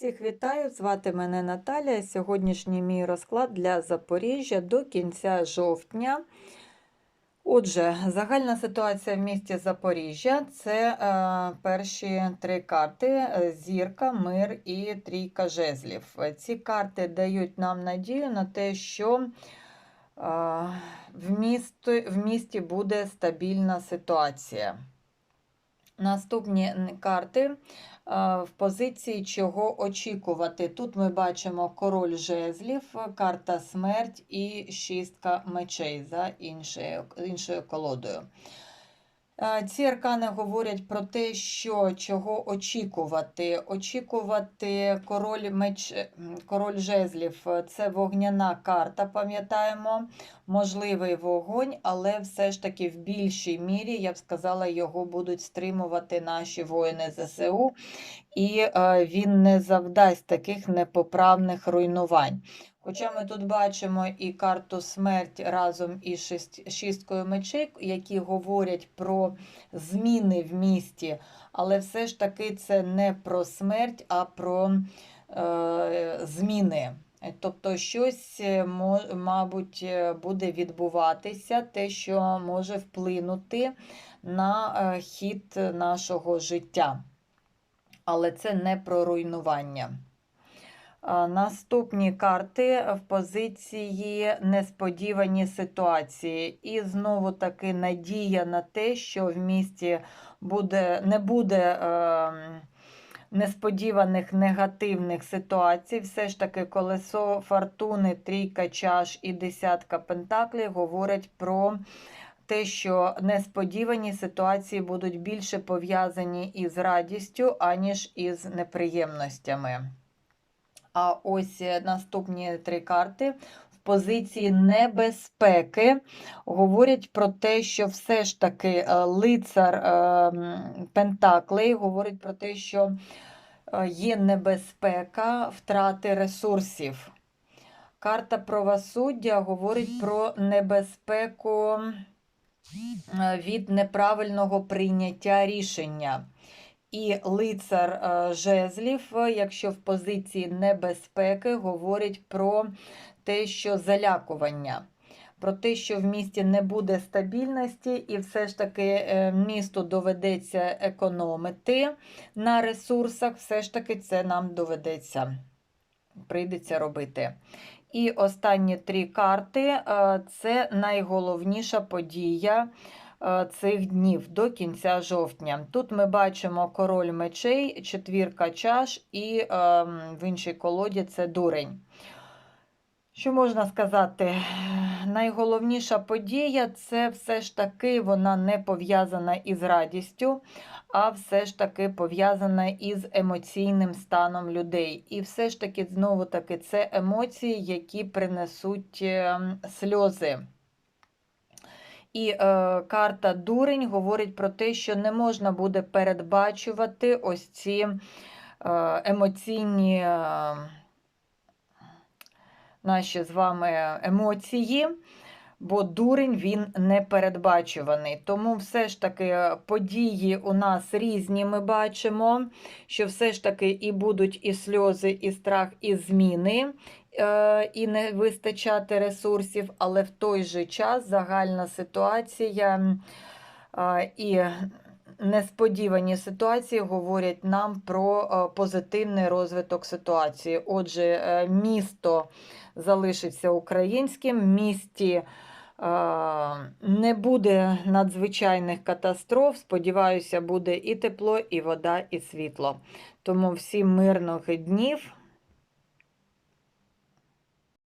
Всіх вітаю, звати мене Наталія. Сьогоднішній мій розклад для Запоріжжя до кінця жовтня. Отже, загальна ситуація в місті Запоріжжя це е, перші три карти: е, зірка, мир і трійка жезлів. Ці карти дають нам надію на те, що е, в, місті, в місті буде стабільна ситуація. Наступні карти в позиції чого очікувати. Тут ми бачимо король жезлів, карта смерть і шістка мечей за іншою, іншою колодою. Е, Ці аркани говорять про те, що чого очікувати. Очікувати король, меч, король жезлів е, це вогняна карта, пам'ятаємо, можливий вогонь, але все ж таки в більшій мірі, я б сказала, його будуть стримувати наші воїни ЗСУ, і е, він не завдасть таких непоправних руйнувань. Хоча ми тут бачимо і карту смерть разом із шісткою мечей, які говорять про зміни в місті, але все ж таки це не про смерть, а про е, зміни. Тобто щось, е, мабуть, е, буде відбуватися, те, що може вплинути на е, хід нашого життя. Але це не про руйнування. Наступні карти в позиції несподівані ситуації. І знову таки надія на те, що в місті буде, не буде ем, несподіваних негативних ситуацій. Все ж таки, колесо фортуни, трійка чаш і десятка пентаклів говорять про те, що несподівані ситуації будуть більше пов'язані із радістю, аніж із неприємностями. А ось е, наступні три карти в позиції небезпеки говорять про те, що все ж таки е, лицар е, Пентаклей говорить про те, що є небезпека втрати ресурсів. Карта правосуддя говорить про небезпеку від неправильного прийняття рішення. І лицар е, жезлів, якщо в позиції небезпеки, говорить про те, що залякування, про те, що в місті не буде стабільності, і все ж таки е, місту доведеться економити на ресурсах, все ж таки це нам доведеться, прийдеться робити. І останні три карти е, це найголовніша подія цих днів до кінця жовтня. Тут ми бачимо король мечей, четвірка чаш і ем, в іншій колоді це дурень. Що можна сказати? Найголовніша подія це все ж таки вона не пов'язана із радістю, а все ж таки пов'язана із емоційним станом людей. І все ж таки, знову таки, це емоції, які принесуть ем, сльози. І е, карта дурень говорить про те, що не можна буде передбачувати ось ці е, емоційні е, наші з вами емоції, бо дурень він непередбачуваний. Тому все ж таки події у нас різні ми бачимо, що все ж таки і будуть і сльози, і страх, і зміни е, і не вистачати ресурсів, але в той же час загальна ситуація е, і несподівані ситуації говорять нам про е, позитивний розвиток ситуації. Отже, е, місто залишиться українським, в місті е, не буде надзвичайних катастроф. Сподіваюся, буде і тепло, і вода, і світло. Тому всім мирних днів.